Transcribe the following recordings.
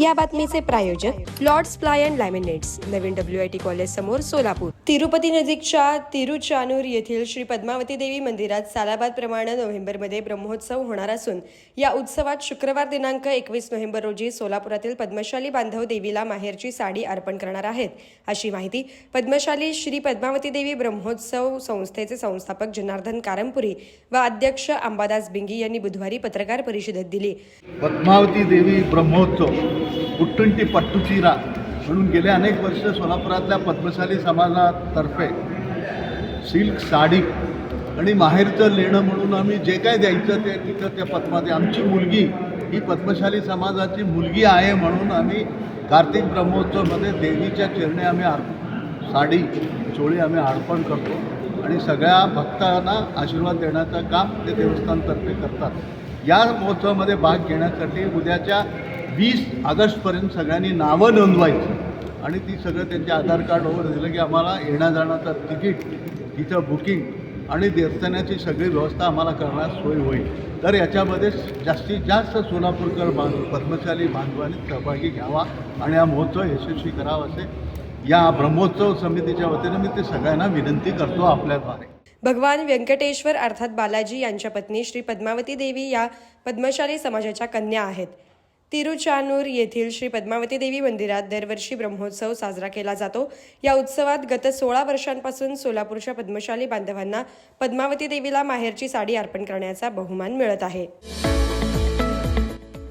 या बातमीचे प्रायोजक लॉर्ड्स प्लाय अँड लॅमिनेट्स नवीन डब्ल्यू आय टी कॉलेज समोर सोलापूर. तिरुपती नजीकच्या तिरुचानूर येथील श्री पद्मावती देवी मंदिरात सालाबाद प्रमाणे नोव्हेंबरमध्ये ब्रह्मोत्सव होणार असून या उत्सवात शुक्रवार दिनांक एकवीस नोव्हेंबर रोजी सोलापुरातील पद्मशाली बांधव देवीला माहेरची साडी अर्पण करणार आहेत. अशी माहिती पद्मशाली श्री पद्मावती देवी ब्रह्मोत्सव संस्थेचे संस्थापक जनार्दन कारंपुरी व अध्यक्ष अंबादास बिंगी यांनी बुधवारी पत्रकार परिषदेत दिली. पद्मावती देवी ब्रह्मोत्सव. पुट्टंटी पट्टुचिरा म्हणून गेले अनेक वर्ष सोलापुरातल्या पद्मशाली समाजातर्फे. सिल्क साडी आणि माहेरचं लेणं म्हणून आम्ही जे काय द्यायचं ते तिथं त्या पद्मावती आमची मुलगी ही पद्मशाली समाजाची मुलगी आहे म्हणून आम्ही कार्तिक ब्रह्मोत्सवमध्ये देवीच्या चरणी आम्ही अर्प साडी चोळी आम्ही अर्पण करतो आणि सगळ्या भक्तांना आशीर्वाद देण्याचं काम ते देवस्थानतर्फे करतात. या महोत्सवामध्ये भाग घेण्यासाठी उद्याच्या वीस ऑगस्टपर्यंत सगळ्यांनी नावं नोंदवायची. आणि ती सगळं त्यांच्या आधार कार्डवर दिलं की आम्हाला येण्या जाण्याचं तिकीट तिथं बुकिंग आणि देवस्थानाची सगळी व्यवस्था आम्हाला करण्यास सोय होईल. तर याच्यामध्ये जास्तीत जास्त सोलापूरकर बांध पद्मशाली बांधवांनी सहभागी घ्यावा आणि हा महोत्सव यशस्वी करावा असे या ब्रह्मोत्सव समितीच्या वतीने मी ते सगळ्यांना विनंती करतो आपल्याद्वारे भगवान व्यंकटेश्वर अर्थात बालाजी यांच्या पत्नी श्री पद्मावती देवी या पद्मशाली समाजाच्या कन्या आहेत. तिरुचानूर येथील श्री पद्मावती देवी मंदिरात दरवर्षी ब्रह्मोत्सव साजरा केला जातो. या उत्सवात गत सोळा वर्षांपासून सोलापूरच्या पद्मशाली बांधवांना पद्मावती देवीला माहेरची साडी अर्पण करण्याचा बहुमान मिळत आहे.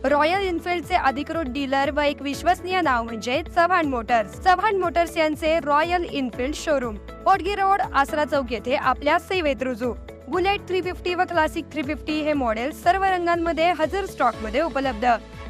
रॉयल इन्फिल्डचे अधिकृत डीलर व एक विश्वसनीय नाव म्हणजे चव्हाण मोटर्स. चव्हाण मोटर्स यांचे Royal Enfield showroom. Otagi road Asara Chowk येथे आपल्या सेवेत रुजू. बुलेट थ्री फिफ्टी व क्लासिक थ्री फिफ्टी हे मॉडेल सर्व रंगांमध्ये हजर स्टॉकमध्ये उपलब्ध.